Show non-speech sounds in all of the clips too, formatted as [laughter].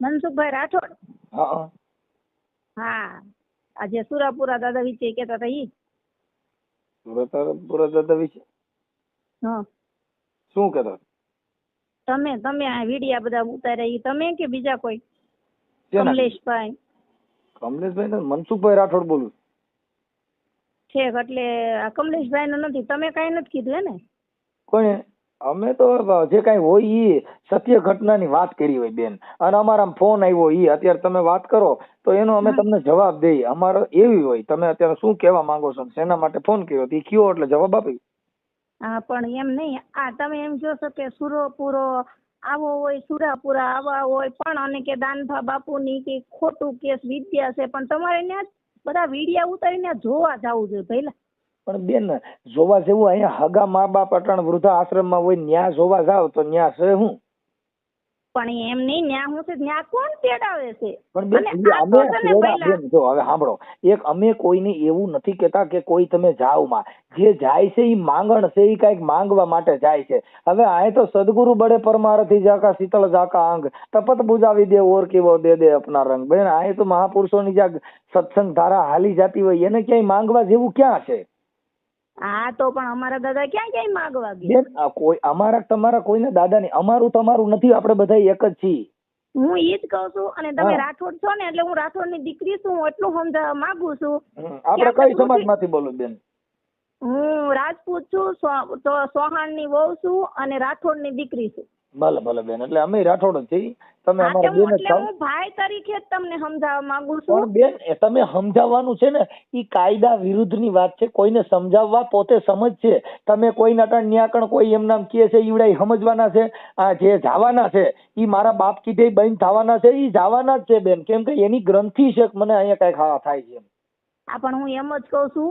મનસુખભાઈ રાઠોડ? હા. આજે સુરાપુરા દાદા વિશે કેતા હતા ઈ? સુરાપુરા દાદા વિશે? હા. શું કહેતા તમે તમે આ વિડિયા બધા ઉતાર્યા ઈ તમે કે બીજા કોઈ? કમલેશભાઈ. કમલેશભાઈ ને મનસુખભાઈ રાઠોડ બોલું છેક એટલે આ કમલેશભાઈ નું નથી. તમે કઈ નથી કીધું હે ને? કોણે અમે તો જે કાંઈ હોય ઈ સત્ય ઘટનાની વાત કરી હોય બેન. અને અમારા ફોન આવ્યો ઈ અત્યારે તમે વાત કરો તો એનો અમે તમને જવાબ દઈએ અમારો એવી હોય તમે અત્યારે શું કહેવા માંગો છો? શેના માટે ફોન કર્યો? ઈ કયો એટલે જવાબ આપી હા પણ એમ નહીં. આ તમે એમ જોશો કે સુરોપુરો આવો હોય સુરાપુરા આવા હોય પણ અને કે દાનભા બાપુની કે ખોટું કેસ વિદ્યા છે. પણ તમારે ત્યાં બધા વિડિયા ઉતારીને જોવા જવું જોઈએ પહેલા પણ બેન જોવા જેવું અહીંયા હગા મા બાપ અટણ વૃદ્ધા આશ્રમમાં હોય ન્યા જોવા જાવ તો ન્યા છે હું? પણ એમ નહીં ન્યા હું છે ન્યા કોણ તેડાવે છે? પણ બેન આ જો હવે સાંભળો. એક અમે કોઈને એવું નથી કહેતા કે કોઈ તમે જાવમાં. જે જાય છે એ માંગણ છે એ કાંઈક માંગવા માટે જાય છે. હવે આય તો સદગુરુ બડે પરમારથી જાકા શીતળ જાકા અંગ તપત બુજાવી દે ઓર કેવો દે દે અપના રંગ. બેન આ તો મહાપુરુષોની જ્યાં સત્સંગ ધારા હાલી જાતી હોય એને ક્યાંય માંગવા જેવું ક્યાં છે? હા તો પણ અમારા દાદા ક્યાં ક્યાંય માગવા ગયા? બેન આ કોઈ અમારા તમારા કોઈના દાદા નહીં અમારું તમારું નથી આપણે બધા એક જ છીએ. હું ઈ જ કહું છું અને તમે રાઠોડ છો ને એટલે હું રાઠોડની દીકરી છું એટલું સમજાવવા માંગુ છું. આપડે આપણે કઈ સમાજમાંથી બોલો બેન? હું રાજપૂત છું સો- સોહાણની વહુ છું અને રાઠોડની દીકરી છું. ભલે ભલે બેન એટલે અમે રાઠોડથી તમે અમારા બેન જ થાવ. ભાઈ તરીકે જ તમને સમજાવવા માંગુ પણ બેન એ તમે સમજાવવાનું છે ને એ કાયદા વિરુદ્ધની વાત છે કોઈને સમજાવવા પોતે સમજ છે તમે કોઈ નટણ ન્યાકણ કોઈ એમ નામ કહે છે ઈવડા સમજવાના છે આ જે જવાના છે ઈ મારા બાપ કીધે બહેન થવાના છે એ જવાના જ છે બેન. કેમ કે એની ગ્રંથિ છે મને અહીંયા કઈ ખાવા થાય છે. હા પણ હું એમ જ કહું છું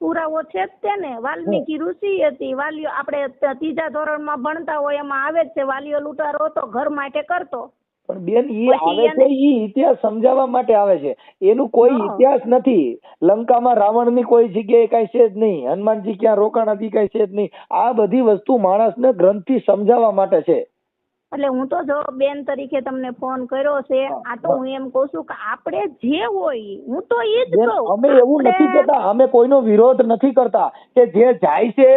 પુરાવો છે જ તે ને વાલ્મીકી ઋષિ હતી. વાલીઓ આપણે ત્રીજા ધોરણમાં ભણતા હોય એમાં આવે જ છે. વાલીઓ લૂંટારો હતો ઘર માટે કરતો. પણ બેન ઈ આવે છે ઈ ઇતિહાસ સમજાવવા માટે આવે છે. એનું કોઈ ઇતિહાસ નથી. લંકામાં રાવણની કોઈ જગ્યાએ કઈ છે જ નહીં. હનુમાનજી ક્યાં રોકાણ હતી કઈ છે જ નહીં. આ બધી વસ્તુ માણસને ગ્રંથિ સમજાવવા માટે છે. એટલે હું તો જો બેન તરીકે તમને ફોન કર્યો છે આ તો હું એમ કહું છું કે આપણે જે હોય હું તો એ જ કહું. અમે એવું નથી કહેતા અમે કોઈનો વિરોધ નથી કરતા કે જે જાય છે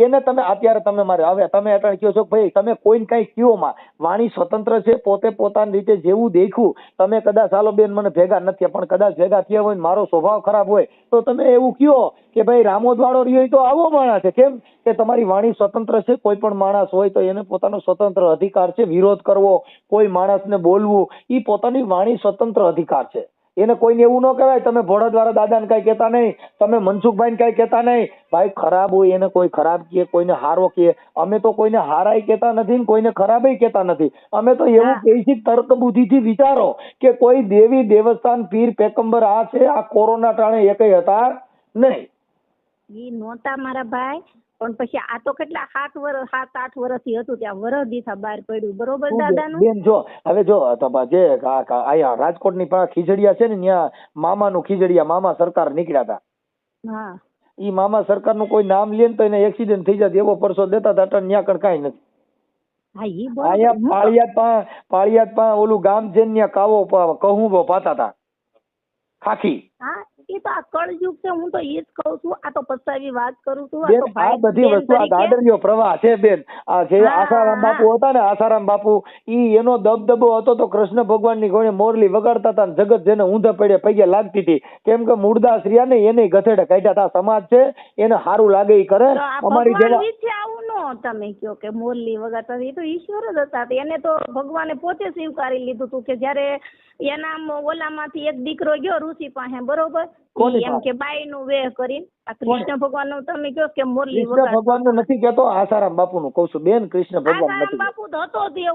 એને તમે અત્યારે તમે મારે હવે તમે અટાણે કહો છો ભાઈ તમે કોઈને કઈ કયો માં વાણી સ્વતંત્ર છે પોતે પોતાની રીતે જેવું દેખ્યું. તમે કદાચ ચાલો બેન મને ભેગા નથી પણ કદાચ ભેગા થયા હોય મારો સ્વભાવ ખરાબ હોય તો તમે એવું કયો કે ભાઈ રામોદવાડો રહ્યો તો આવો માણસ છે. કેમ? કે તમારી વાણી સ્વતંત્ર છે કોઈ પણ માણસ હોય તો એને પોતાનો સ્વતંત્ર અધિકાર છે વિરોધ કરવો કોઈ માણસને બોલવું એ પોતાની વાણી સ્વતંત્ર અધિકાર છે. એને કોઈને એવું ન કહેવાય તમે ભોળા દ્વારા દાદાને કાંઈ કહેતા નહીં તમે મનસુખભાઈને કાંઈ કહેતા નહીં. ભાઈ ખરાબ હોય એને કોઈ ખરાબ કહે કોઈને હારો કહે અમે તો કોઈને હારાય કહેતા નથી ને કોઈને ખરાબય કહેતા નથી. અમે તો એવું. કહીએ છીએ તર્ક બુદ્ધિથી વિચારો કે કોઈ દેવી દેવસ્થાન પીર પેકંબર આ છે આ કોરોના ટાણે એકય હતા નહીં. ઈ નહોતા મારા ભાઈ પણ પછી આ તો કેટલા સાત વર્ષ સાત આઠ વર્ષથી હતું ત્યાં વરસ દીથા બહાર પડ્યું. બરોબર દાદાનું? બેન જો હવે જો જે આયા રાજકોટની પાસે ખીજડીયા છે ને ત્યાં મામાનું ખીજડીયા મામા સરકાર નીકળ્યા હતા હા. ઈ મામા સરકારનું કોઈ નામ લે તો એને એક્સિડન્ટ થઈ જાય એવો પરસો દેતા હતા અટણ ન્યા કણ કાંઈ નથી. હા ઈ અહીંયા પાળિયાદ પા પાળિયાદ પા ઓલું ગામ છે ને ત્યાં કાવો કહું પાતા હતા ખાખી. હા એ તો આ કળયુગ છે હું તો એ જ કહું છું આ તો પસ્તાવી વાત કરું છું બેન આ બધી વસ્તુ આ દાદરીયો પ્રવાહ છે બેન. આ જે આસારામ બાપુ હતા ને આસારામ બાપુ ઈ એનો દબદબો હતો તો કૃષ્ણ ભગવાનની ઘોડે મોરલી વગાડતા હતા ને જગત જેને ઊંધા પડે પગે લાગતી હતી. કેમ કે મૂળદાસ રહ્યા ને એને ગધેડે કાઢ્યા હતા સમાજ છે એને સારું લાગે એ કરે. અમારી જેવા તમે કયો કે મોરલી વગાડતા એ તો ઈશ્વર જ હતા. એને તો ભગવાને પોતે સ્વીકારી લીધું હતું કે જ્યારે એના ઓલામાંથી એક દીકરો ગયો ઋષિ પાસે બરોબર? એમ કે બાઈ નું વેહ કરીને. આ કૃષ્ણ ભગવાનનું તમે કહો કે મુરલી કૃષ્ણ ભગવાનનું નથી કેતો આસારામ બાપુ નું કઉ છું. બેન કૃષ્ણ ભગવાન નથી બાપુ તો હતો જ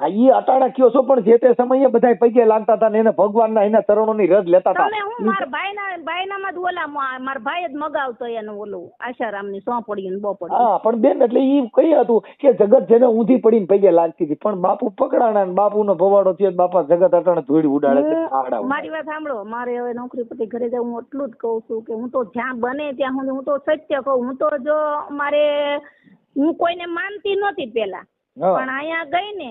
હા ઈ અટાણા કયો છો પણ જે તે સમયે બધા પગે લાગતા હતા ને એને ભગવાનના એના ચરણોની રજ લેતા હતા. તમે હું માર ભાઈના ભાઈનામાં જ ઓલા માર ભાઈ જ મગાવતો એનું ઓલું આશારામની સોંપડી ને બોપડી. હા પણ બેન એટલે ઈ કઈ હતું કે જગત જેને ઊંધી પડીને પગે લાગતી હતી. પણ બાપુ પકડાણા ને બાપુનો ભવાડો થયો બાપા જગત અટાણે ધૂળ ઉડાડે છે મારી વાત સાંભળો મારે હવે નોકરી પરથી ઘરે જવું હું એટલું જ કહું છું કે હું તો જ્યાં બને ત્યાં હું હું તો સત્ય કહું. હું તો જો મારે હું કોઈને માનતી નહોતી પેલા પણ અહીંયા ગઈ ને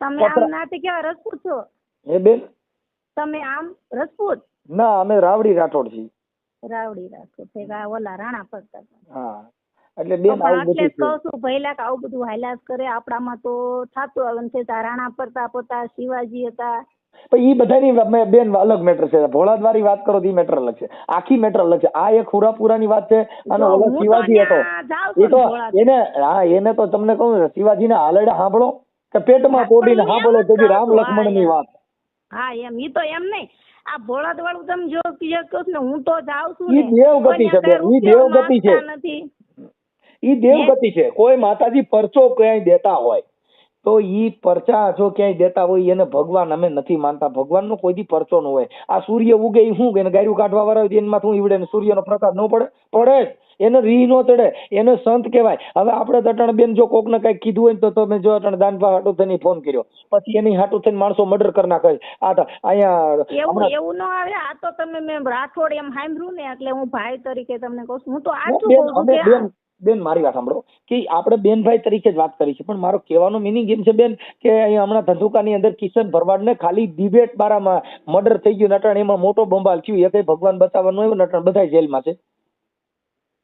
તમે આમ નાથી કેવા રજપૂત છો? એ બેન? તમે આમ રજપૂત ના અમે રાવડી રાઠોડ છીએ. રાવડી રાઠોડ છે આ ઓલા રાણા પડતા હા એટલે બેન આવું બધું છે કહું છું ભઈલા કે આવું બધું હાલ્યા કરે આપણામાં તો થાતું આવે છે તા રાણા પ્રતાપ પોતા શિવાજી હતા. પણ એ બધાની બેન અલગ મેટર છે. ભોળાદવારી વાત કરો તો ઈ મેટર અલગ છે. આખી મેટર અલગ છે. આ એક હુરાપુરાની વાત છે અને ઓલો શિવાજી હતો. એ તો એને હા એને તો તમને કહું શિવાજીના હાલડા સાંભળો. કે પેટમાં હા, પોડીને પણ સાંભળો એમ જ તો બી કહું રામ લક્ષ્મણ લક્ષ્મણની વાત. હા એમ. ઈ તો એમ નહીં. આ ભોળાદ વાળું તમે જો કહો ને હું તો જાઉં છું ઈ ને દેવગતિ છે બેન, ઈ દેવગતિ છે. ઈ દેવગતિ છે. કોઈ માતાજી પરચો ક્યાંય દેતા હોય. તો ઈ પરચા જો ક્યાંય દેતા હોય એને ભગવાન અમે નથી માનતા. ભગવાનનો કોઈ દી પરચો ન હોય. આ સૂર્ય ઉગે શું એને ગાયરું કાઢવા વાળા હોય એમાં શું ઈવડે ને સૂર્યનો પ્રકાશ ન પડે? પડે જ. એને રી નો ચડે. એને સંત કહેવાય. હવે આપણે તો બેન જો કોકને કઈ કીધું હોય ને તો તમે જો અટણ દાનભા હાટુ થઈને ફોન કર્યો. પછી એની હાટુ થઈને માણસો મર્ડર કરી નાખે. આ અહીંયા એવું એવું ન આવે. આ તો તમે મેં રાઠોડ એમ સાંભળ્યું ને એટલે હું ભાઈ તરીકે તમને કહું હું તો કહું છું કે બેન, મારી વાત સાંભળો. કે આપણે બેનભાઈ તરીકે જ વાત કરી છે, પણ મારો કહેવાનો મિનિંગ એમ છે, બેન, કે અહીંયા હમણાં ધંધુકાની અંદર કિશન ભરવાડને ખાલી ડિબેટ બારામાં મર્ડર થઈ ગયું, નટણ, એમાં મોટો બંબાલ થયું, એ કંઈ ભગવાન બતાવવાનું એવું નટણ બધા જેલમાં છે.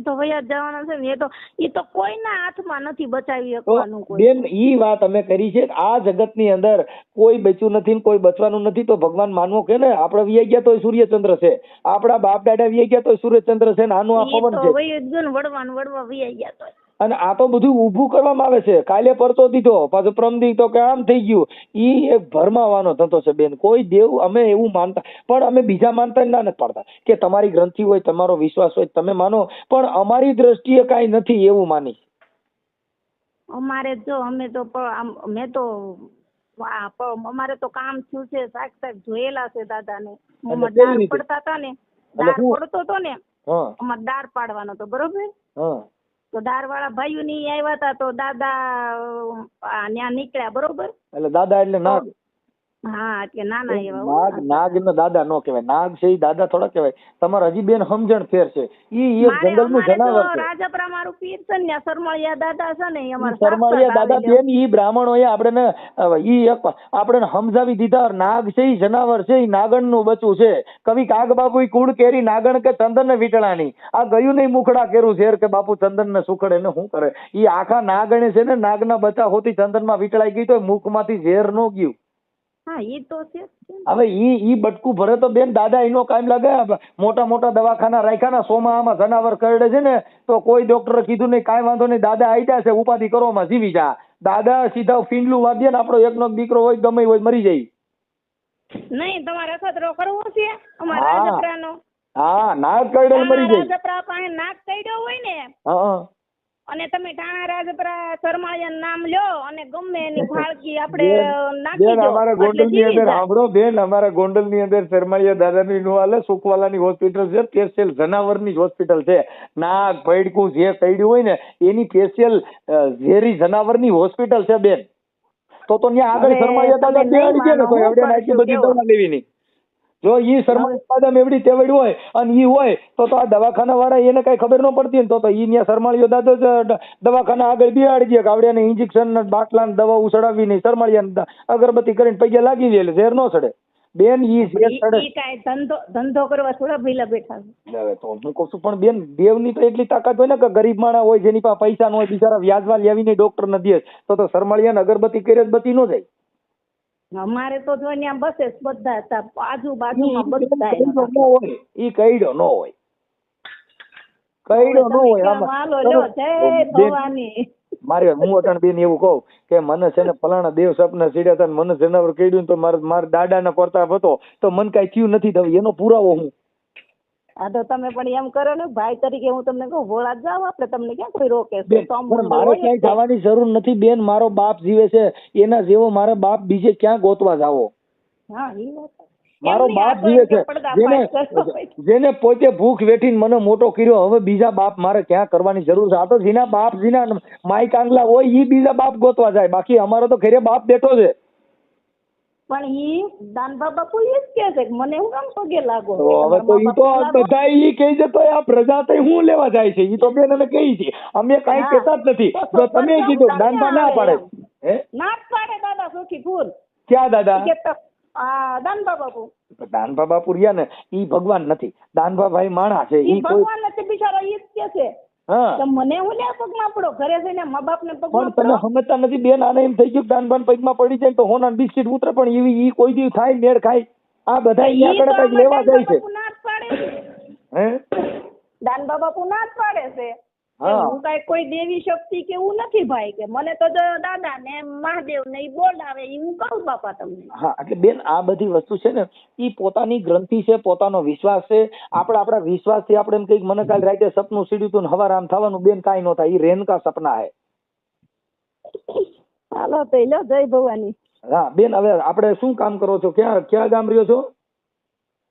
તો વયા જવાના છે ને એ તો એ તો કોઈના હાથમાં નથી બચાવી શકવાનું કોઈ. બેન ઈ વાત અમે કરી છે આ જગતની અંદર કોઈ બચ્યું નથી કોઈ બચવાનું નથી તો ભગવાન માનવો કે ને આપણે વિયા ગયા તો સૂર્યચંદ્ર છે. આપણા બાપ દાદા વિયા ગયા તો સૂર્યચંદ્ર છે ને આનું આ પવન છે. વયું જ ગયું ને વડવા વયા ગયા તો અને આ તો બધું ઊભું કરવામાં આવે છે. કાલે પરચો દીધો પાછો પ્રમદી તો કે આમ થઈ ગયું. એ એક ભરમાવાનો ધંધો છે બેન. કોઈ દેવ અમે એવું માનતા પણ અમે બીજા માનતા ના નથી પાડતા. કે તમારી ગ્રંથિ હોય તમારો વિશ્વાસ હોય તમે માનો પણ અમારી દ્રષ્ટિએ કાંઈ નથી એવું માની. અમારે જો અમે તો મેં તો અમારે તો કામ થયું છે. શાક જોયેલા છે દાદાને. દાળ પડતા હતા ને. દાળ પડતો હતો ને અમારે દાળ પાડવાનો તો બરોબર? હા. તો દારવાળા ભાઈઓ ની આવ્યા હતા તો દાદા ન્યા નીકળ્યા, બરોબર? એટલે દાદા એટલે નાગ હા એટલે નાના એવા નાગ નાગ એમને દાદા નો કહેવાય. નાગ છે ઈ દાદા થોડા કહેવાય. તમારે હજી બેન સમજણ ફેર છે. ઈ ઈ એક મારે જંગલનું જનાવર છે. રાજપરા મારું પીર છે ને સરમળિયા દાદા છે ને અમારા શરમાળિયા દાદા બેન ઈ બ્રાહ્મણોએ આપણે ઈ એક આપણે સમજાવી દીધા. નાગ છે ઈ જનાવર છે ઈ નાગણનું બચ્ચું છે. કવિ કાગ બાપુ ઈ કુળ કેરી નાગણ કે ચંદન ને વીટળાની. આ ગયું નહીં મુખડા કેરું ઝેર કે બાપુ ચંદન ને સુખડે ને શું કરે? ઈ આખા નાગણે છે ને નાગના બચ્ચા હોતી ચંદનમાં વીટળાઈ ગઈ તો મુખમાંથી ઝેર નો ગયું. હા ઈ તો છે હવે ઈ ઈ બટકું ભરે તો બેન દાદા એનો કાયમ લાગે. મોટા મોટા દવાખાના રાખ્યા ને સોમાં આમાં જનાવર કરડે છે ને તો કોઈ ડોક્ટરે કીધું નહીં કાંઈ વાંધો નહીં દાદા આઈડા છે ઉપાધિ કરવામાં જીવી જા. દાદા સીધા ફીંડલું વાદ્ય ને આપણો એકનો દીકરો હોય ગમે હોય મરી જાય. નહીં તમારે અખતરો કરવો છે? અમારા હા. રાજપરાનો. હા નાક કરડે મરી જાય. રાજપરા પાસે નાક કઈડ્યો હોય ને હા. અને તમે ટાણા રાજપરા શર્માળિયાનું નામ લ્યો અને ગમે એની [laughs] ફાળકી આપણે નાખી બેન અમારા ગોંડલની અંદર. સાંભળો બેન અમારા ગોંડલની અંદર શર્માળિયા દાદાની નું હાલે સુખવાલાની હોસ્પિટલ છે સ્પેશિયલ જનાવરની હોસ્પિટલ છે નાક ભડકું જે કઈડ્યું હોય ને એની સ્પેશિયલ ઝેરી જનાવરની હોસ્પિટલ છે બેન તો તો ત્યાં આગળ હવે દાદા ગયા ને તો એવડે આટલી બધી? દવા લેવી નહીં જો ઈ શર્મા ઉત્પાદન એવડી તેવડી હોય અને ઈ હોય તો તો આ દવાખાના વાળા એને કઈ ખબર ન પડતી ને તો તો ઈ ત્યાં શરમાળીઓ દાદો જ દવાખાના આગળ બિહાડી દે કે આવડે ઇન્જેક્શન ને બાટલા ને દવા ઉસડાવી નહીં શર્માળિયા અગરબત્તી કરીને પગે લાગી દે એટલે ઝેર ન સડે. બેન ઈ ઝેર કાંઈ ધંધો ધંધો કરવા થોડા ભીલા બેઠા હવે તો હું કહું છું પણ બેન દેવની તો એટલી તાકાત હોય ને કે ગરીબ માણસ હોય જેની પાસે પૈસા ન હોય બિચારા વ્યાજમાં લેવીને ડોક્ટર ન દે તો તો શર્માળિયા અગરબત્તી કરે જ બત્તી ન જાય. અમારે તો જો ત્યાં બસે બધા હતા આજુબાજુમાં બધા હોય ઈ કઈડો નો હોય. કઈડો નો હોય હાલો લ્યો જય ભવાની. મારે હું અટાણ બેન એવું કહું કે મને છે ને ફલાણા દેવ સપના સીડ્યા હતા મને જનાવર ને તો મારા મારા દાદાના પ્રતાપ હતો તો મન કાંઈ થયું નથી થયું એનો પુરાવો હું. હા તો તમે પણ એમ કરો ને ભાઈ તરીકે હું તમને કહું ભોળા જાવ આપણે તમને ક્યાં કોઈ રોકે? છે મારે ક્યાંય જવાની જરૂર નથી બેન મારો બાપ જીવે છે એના જેવો મારો બાપ બીજે ક્યાં ગોતવા જાવો? હા એ વાત મારો બાપ જીવે છે. જેને. જેને પોતે ભૂખ વેઠીને મને મોટો કર્યો હવે બીજા બાપ મારે ક્યાં કરવાની જરૂર છે? આ તો જેના બાપ જેના માઈ કાંગલા હોય એ બીજા બાપ ગોતવા જાય. બાકી અમારો તો ઘરે બાપ બેઠો છે. પણ ઈ દાનબા બાપુ ઈ જ કહે છે કે મને હું કામ પગે લાગો. તો હવે તો ઈ તો બધા ઈ કહે છે તો આ પ્રજા તો હું લેવા જાય છે? ઈ તો બેન અમે કહી છે અમે કાઈ કહેતા જ નથી. તો તમે કીધું દાનભા ના પાડે. હે? ના પાડે દાદા સુખી ફૂલ. ક્યાં દાદા? કે દાનબા બાપુ દાનભા બાપુ રહ્યા ને ઈ ભગવાન નથી. દાનભા ભાઈ માણસ છે. ઈ ભગવાન નથી બિચારા ઈ જ કે છે. તો મને હું લે પગમાં પડો ઘરે જઈને મા બાપ ને પણ પગમાં તમે સમજતા નથી બેન આને એમ થઈ ગયું દાનબાન પગમાં પડી જાય તો હોના બિસ્કિટ ઉતરે પણ એવી ઈ કોઈ દી થાય મેળ ખાય. આ બધા અહીંયા આગળ કંઈક લેવા જાય છે. હે? દાન બાપુ ના જ પાડે છે. હા. હું કઈ કોઈ દેવી શક્તિ કે એવું નથી ભાઈ કે મને તો દાદા ને મહાદેવ ને બોલાવે એ હું કહું બાપા તમને. હા એટલે બેન આ બધી વસ્તુ છે ને એ પોતાની ગ્રંથિ છે પોતાનો વિશ્વાસ છે. આપણે આપણા વિશ્વાસથી આપણે એમ કંઈક મને કાલ રાતે સપનું સીડ્યું હતું ને હવાર આમ થવાનું બેન કાંઈ ન થાય એ રેનકા સપના હે. હાલો તો લો જય ભવાની. હા બેન હવે આપણે શું કામ કરો છો? ક્યાં ક્યાં ગામ રહ્યો છો?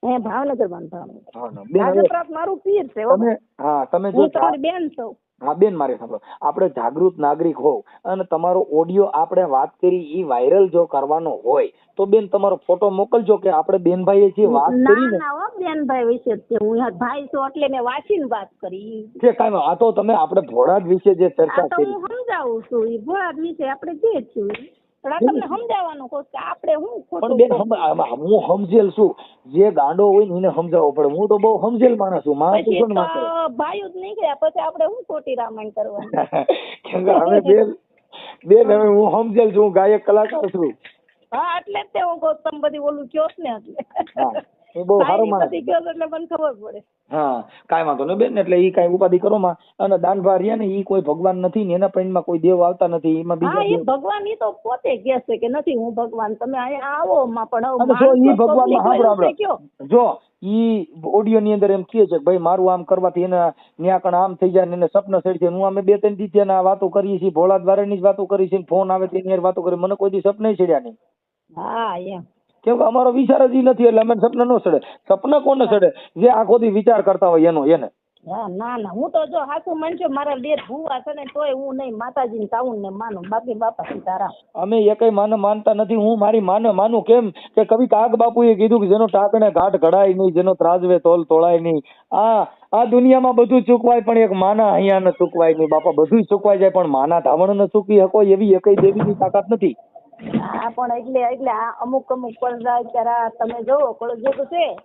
હે ભાવનગર બાંધવાનું બેન મારું પીર છે તમે હા તમે જો તમારી બેન છું. હા બેન મારે સાંભળો. આપણે જાગૃત નાગરિક હોવ અને તમારો ઓડિયો આપણે વાત કરી ઈ વાયરલ જો કરવાનો હોય તો બેન તમારો ફોટો મોકલજો કે આપણે બેનભાઈએ જે વાત કરી ના ના બેનભાઈ વિશે તે હું ભાઈ છું એટલે મેં વાંચીને વાત કરી. જે કાંઈ આ તો તમે આપણે ભોળાજ વિશે જે ચર્ચા કરી. હું સમજાવું છું ઈ ભોળાદ વિશે આપણે જે છું તમને સમજાવવાનું કહું કે આપણે હું પણ બેન હું સમજેલ છું. જે ગાંડો હોય ને એને સમજાવવો પડે. હું તો બહુ સમજેલ માણસ છું. ભાઈઓ જ નીકળ્યા. પછી આપણે હું ખોટી રામાયણ કરવાની? [laughs] હવે બેન બેન હવે હું સમજેલ છું. હું ગાયક કલાકાર છું. હા એટલે જ તે હું કહું તમે બધી ઓલું કયો ને એટલે. હું બહુ સારો માણસ બધી કયો છો એટલે મને ખબર પડે. હા કાંઈ વાંધો નહીં બેન એટલે ઈ કાંઈ ઉપાધિ કરો માં. અને દાનભા રહ્યા ને ઈ કોઈ ભગવાન નથી ને એના પૈણમાં કોઈ દેવ આવતા નથી એમાં બીજા એ ભગવાન ઈ તો પોતે કહે છે કે નથી હું ભગવાન તમે અહીંયા આવો માં પણ જો ઈ માણસો ભગવાનમાં public સાંભળો હોય એવું સાંભળો. છે કયો જો ઈ ઓડિયો ની અંદર એમ કહે છે કે ભાઈ મારું આમ કરવાથી એને ન્યા કણ આમ થઈ જાય ને એને સપના સડી છે હું અમે બે ત્રણ દી વાતો કરીએ છીએ ભોળા દ્વારાની જ વાતો કરી છે ફોન આવે તેની વાતો કરી મને કોઈ દી સપના સડ્યા નહીં. હા એમ. કેમ કે અમારો વિચાર જ નથી એટલે અમે સપના નો સડે. સપના કોને સડે? જે આખો દી વિચાર કરતા હોય એનો એને. હા ના ના. હું તો જો હાસુ માનજો મારા લેર ભૂવા છે ને તોય હું નહીં માતાજીને તાઉન ને માનું બાકી બાપા સીતારામ અમે એકય માને માનતા નથી. હું મારી માને માનું કેમ કે કવિ કાગ બાપુએ કીધું કે જેનો ટાકણે ઘાટ ઘડાય નહીં જેનો ત્રાજવે તોલ તોળાય નહીં. આ આ દુનિયામાં બધું ચૂકવાય પણ એક માના અહીંયા ને ચૂકવાય નહીં. બાપા બધું ચૂકવાય જાય પણ માના ધાવણ ને ચૂકી શકો એવી એકય દેવીની તાકાત નથી. હા પણ એટલે એટલે આ અમુક અમુક પડદા અત્યારે આ તમે જોવો કળજુગ છે.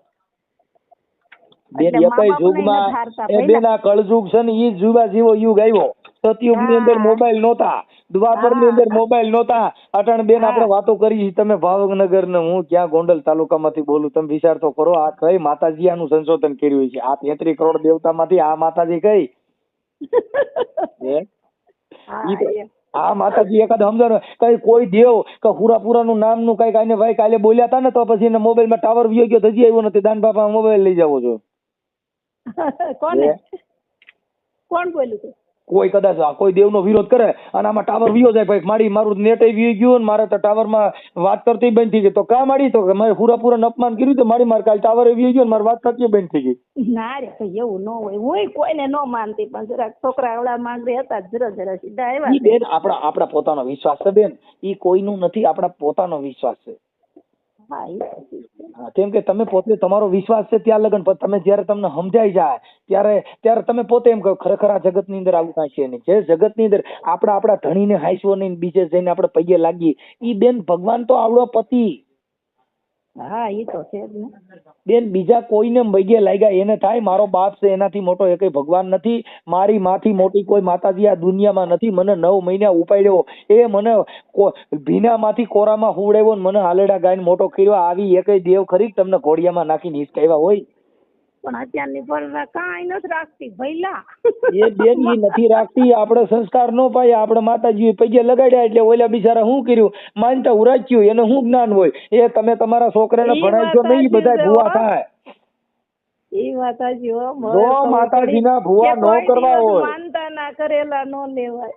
બેન નથી હારતા એ બેન આ કળયુગ છે ને ઈ જ યુવા જેવો યુગ આવ્યો. સતયુગની અંદર મોબાઈલ નહોતા દ્વાપરની અંદર મોબાઈલ નહોતા. અટાણ બેન આપણે વાતો કરી. તમે ભાવનગર ને હું ક્યાં ગોંડલ તાલુકામાંથી બોલું તમે વિચાર તો કરો આ કઈ માતાજી આનું સંશોધન કર્યું છે? આ તેત્રી કરોડ દેવતામાંથી આ માતાજી કઈ. [laughs] આ માતાજી એકાદ સમજણ કઈ કોઈ દેવ કે હુરાપુરા નું નામનું કઈ આને ભાઈ કાલે બોલ્યા હતા ને તો પછી એને મોબાઈલમાં ટાવર વિયો ગયો હજી આવ્યો નથી. દાન બાપા મોબાઈલ લઈ જાવો છો. [laughs] કોણ કોણ બોલ્યું કોઈ કદાચ કોઈ દેવનો વિરોધ કરે અને આમાં ટાવર વિયો જાય ભાઈ મારી મારું નેટ વી ગયું મારે તો ટાવરમાં વાત કરતી બંધ થઈ ગઈ. તો કા માડી તો મારે હુરાપુરા અપમાન કર્યું તો મારી મારે કાલ ટાવર વી ગયો મારી વાત કરતી બંધ થઈ ગઈ. ના રે ભાઈ એવું ન હોય. હું કોઈને ન માનતી પણ જરાક છોકરા એવડા માંગરે હતા જરા જરા સીધા આવ્યા બેન આપણા આપણા પોતાનો વિશ્વાસ છે બેન. એ કોઈનું નથી આપણા પોતાનો વિશ્વાસ છે. કેમ કે તમે પોતે તમારો વિશ્વાસ છે ત્યાં લગન, પણ તમે જ્યારે તમને સમજાઈ જાય, ત્યારે ત્યારે તમે પોતે એમ કહો, ખરેખર આ જગતની અંદર આવું કાંઈ છે નહીં. જે જગતની અંદર આપણા આપણા ધણીને હાંસવો નહીં, બીજે જઈને આપણે પૈયે લાગીએ એ બેન ભગવાન તો આવડો પતિ. હા એ તો છે જ ને. બેન, બીજા કોઈને પગે લાગ્યા, એને થાય, મારો બાપ છે, એનાથી મોટો એકેય ભગવાન નથી, મારી માથી મોટી કોઈ માતાજી આ દુનિયામાં નથી, મને નવ મહિના ઉપાડ્યો, એ મને ભીનામાંથી કોરામાં હુવડાવ્યો ને મને હાલેડા ગાઈને મોટો કર્યો, આવી એકેય દેવ ખરી તમને ઘોડિયામાં નાખીને હિસકાવ્યા હોય? પણ અત્યારની પર કાંઈ નથી રાખતી ભૈલા એ બેન ઈ નથી રાખતી આપણે સંસ્કાર નો પાય આપણે માતાજી પગે લગાડ્યા એટલે ઓલા બિચારા શું કર્યું? માનતા ઉરાચ્યું એને શું જ્ઞાન હોય? એ તમે તમારા છોકરાને ભણાવશો નહીં બધા ભૂવા થાય. એ વાત સાચી હો મને જો ખબર માતાજીના ભૂવા નો કોઈ કરવા હોય. માનતા ના કરેલા નો લેવાય.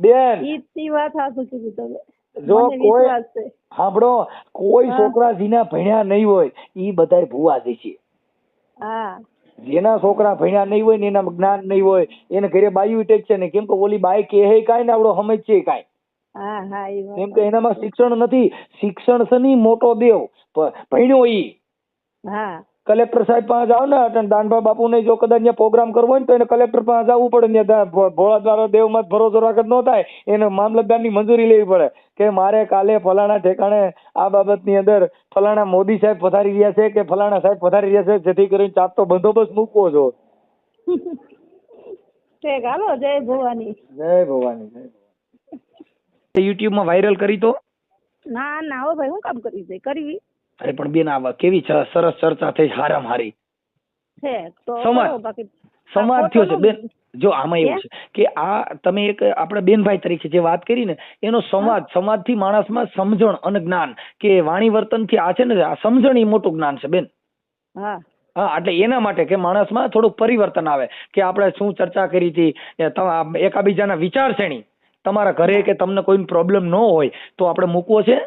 બેન. ઈ વાત સાચું કીધું તમે. જો કોઈ સાંભળો કોઈ છોકરા જેના ભણ્યા નહીં હોય ઈ બધાય ભૂવા દે છે. હા. જેના છોકરા ભણ્યા નહીં હોય ને એના જ્ઞાન નહીં હોય એને ઘરે બાયું ટેક છે ને. કેમ કે ઓલી બાઈ કહે કાંઈ ને આવડો સમજ છે કાંઈ. હા હા એ વાત કેમ કે એનામાં શિક્ષણ નથી. શિક્ષણ છે નહીં મોટો દેવ. ભણ્યો ઈ. કલેક્ટર સાહેબ પાસે જાવ ને અટણ દાનભા બાપુને જો કદાચ ત્યાં પ્રોગ્રામ કરવો હોય ને તો એને કલેક્ટર પાસે જવું પડે ને ભોળા દ્વારા દેવમાં માં ભરોસો રાખત ન થાય. એને મામલતદારની મંજૂરી લેવી પડે. કે મારે કાલે ફલાણા ઠેકાણે આ બાબતની અંદર ફલાણા મોદી સાહેબ પધારી રહ્યા છે કે ફલાણા સાહેબ પધારી રહ્યા છે? જેથી કરીને ચાપતો બંદોબસ્ત મૂકવો છો હાલો જય ભવાની. જય ભવાની જય યુટ્યુબમાં વાયરલ કરી તો? ના ના હો ભાઈ હું કામ કરી છે? કરવી. અરે પણ બેન આ કેવી સરસ ચર્ચા થઈ હારામ હારી છે તો સમાજ. સમાજ થયો છે બેન. જો આમાં એવું છે કે આ તમે એક આપણા બેનભાઈ તરીકે જે વાત કરી ને એનો સંવાદ સમાજથી માણસમાં સમજણ અને જ્ઞાન કે વાણી વર્તનથી આ છે ને આ સમજણ એ મોટું જ્ઞાન છે બેન. હા. હા એટલે એના માટે કે માણસમાં થોડુંક પરિવર્તન આવે કે આપણે શું ચર્ચા કરી હતી એકાબીજાના વિચારસરણી તમારા ઘરે કે તમને કોઈ પ્રોબ્લેમ ન હોય તો આપણે મૂકવો છે?